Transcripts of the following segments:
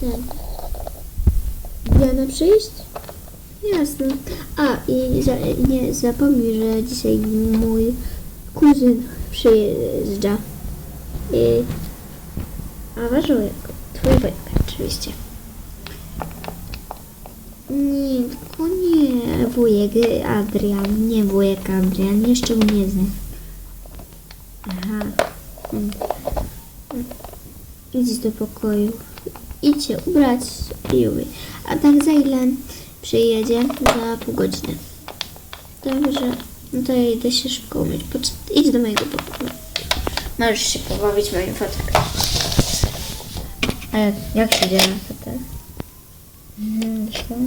ten. Diana przyjść? Jasne. A, i za, nie zapomnij, że dzisiaj mój kuzyn przyjeżdża. I... A wasz wujek, twój wujek oczywiście. Nie, tylko nie wujek Adrian, nie wujek Adrian, jeszcze go nie znam. Aha. Mm. Idź do pokoju. Idź się ubrać i umyj. A tak za ile przyjedzie? Za pół godziny. Dobrze. No to ja idę się szybko umyć. Idź do mojego pokoju. Możesz się pobawić moim fotelem. A jak, jak się dzieje fotel? Mhm, zresztą.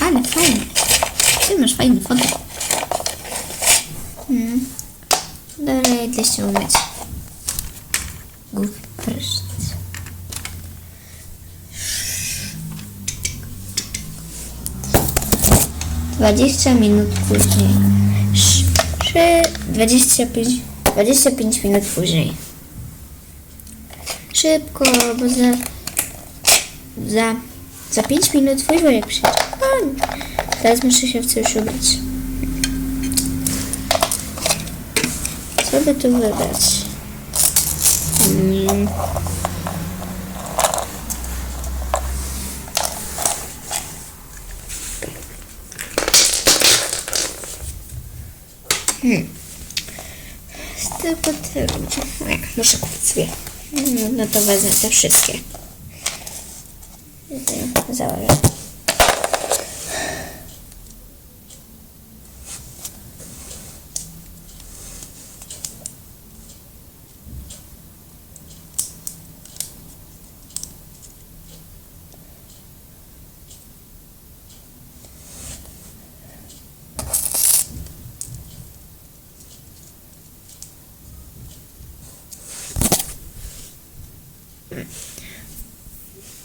Ale fajny. Ty masz fajny fotel. Hmm. Idę się umyć. Głupi prysznic. Dwadzieścia minut później. Dwadzieścia pięć, dwadzieścia pięć minut później. Szybko, bo za, za, za pięć minut twój przyjdzie. Teraz muszę się w coś ubrać. Co by tu wybrać? Mm. Hmm. Tylko tyle. Nie, muszę kupić sobie. No, no to wezmę te wszystkie. Założę.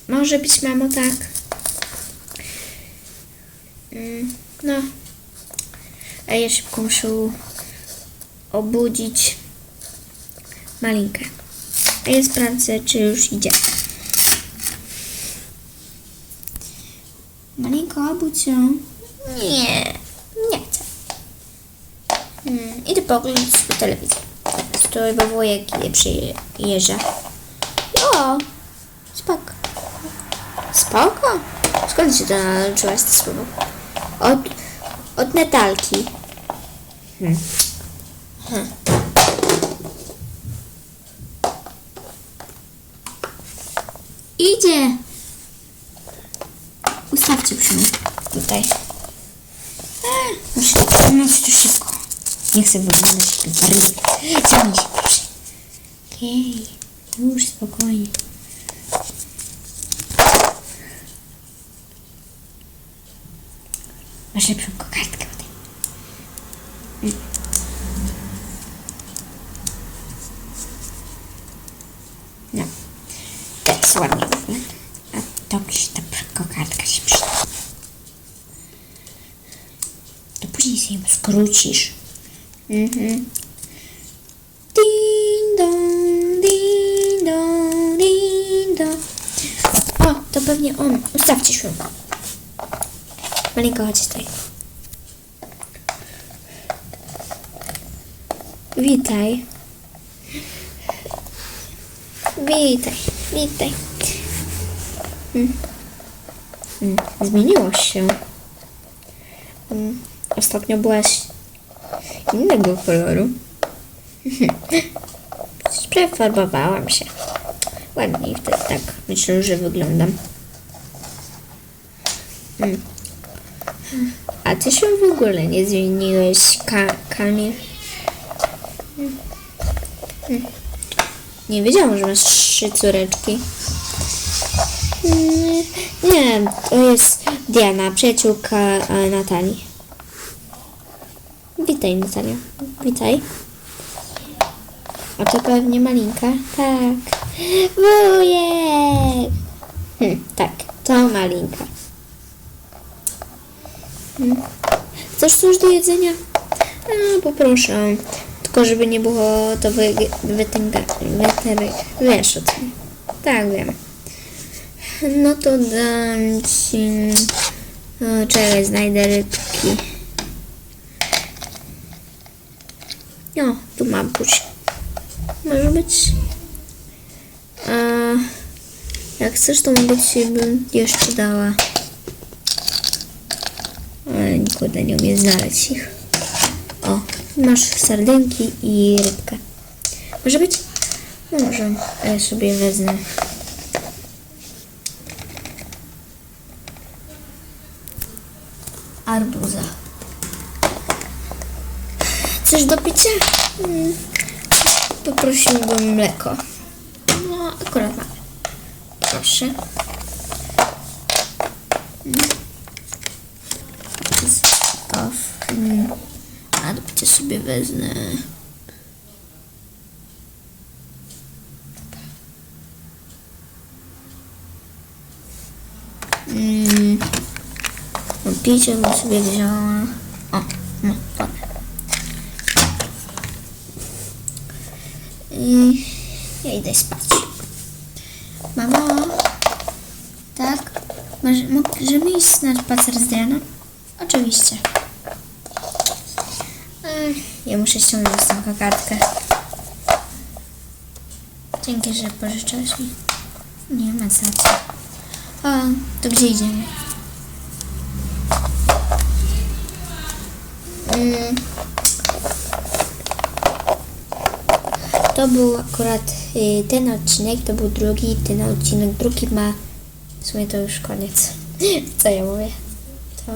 Może być, mamo, tak. Mm, No. A ja szybko muszę obudzić malinkę. A ja sprawdzę, czy już idzie. Malinko, obudź się. Nie, nie chcę. Mm, idę pooglądać telewizję. Stój, bo wujek je przyjeżdża. O, spoko. Spoko? Skąd się to nauczyłaś te słowo? Od, od Natalki. Hmm. Hmm. Idzie! Ustawcie przy mnie. Tutaj. E, muszę zamknąć to szybko. Nie chcę wyglądać jak. Zamknij się, proszę. Okej, już spokojnie. Masz lepszą kokardkę ode. No. Teraz ładnie wygląda. A to mi się ta kokardka się przyda. To później sobie ją skrócisz. Mhm. Ding dong, ding dong, ding dong. O, to pewnie on. Ustawcie się. Malinko, chodź tutaj. Witaj. Witaj, witaj. Mm. Mm, Zmieniłaś się. Mm, Ostatnio byłaś innego koloru. Prefarbowałam się. Ładniej wtedy tak myślę, że wyglądam. Mm. A ty się w ogóle nie zmieniłeś, Ka Kamil? Nie wiedziałam, że masz trzy córeczki. Mm, Nie, to jest Diana, przyjaciółka e, Natalii. Witaj, Natalia. Witaj. A to pewnie malinka? Tak. Wujek! Hm, tak. To malinka. Chcesz coś do jedzenia? A, poproszę. Tylko żeby nie było to wy, wiesz o tym. Tak, wiem. No to dam ci... O, czekaj, znajdę rybki. No, tu mam puś. Może być... A, jak chcesz, to mogę ci bym jeszcze dała. Nikogo nie umie znaleźć ich. O, masz sardynki i rybkę. Może być? No może, a ja sobie wezmę. Arbuza. Coś do picia? Mm, Poprosiłbym mleko. No, akurat mamy. Proszę. Zostaw. Mm. A do picia sobie wezmę. Mm. No picie bym sobie wzięła. O, no, dobra. I ja idę spać. Mamo, tak? Może, możemy iść na spacer z Dianą? Oczywiście. Ja muszę ściągnąć tą kakardkę. Dzięki, że pożyczyłeś mi. Nie ma za co. A, to gdzie idziemy? Mm. To był akurat y, ten odcinek, to był drugi, ten odcinek drugi ma w sumie to już koniec. Co ja mówię? To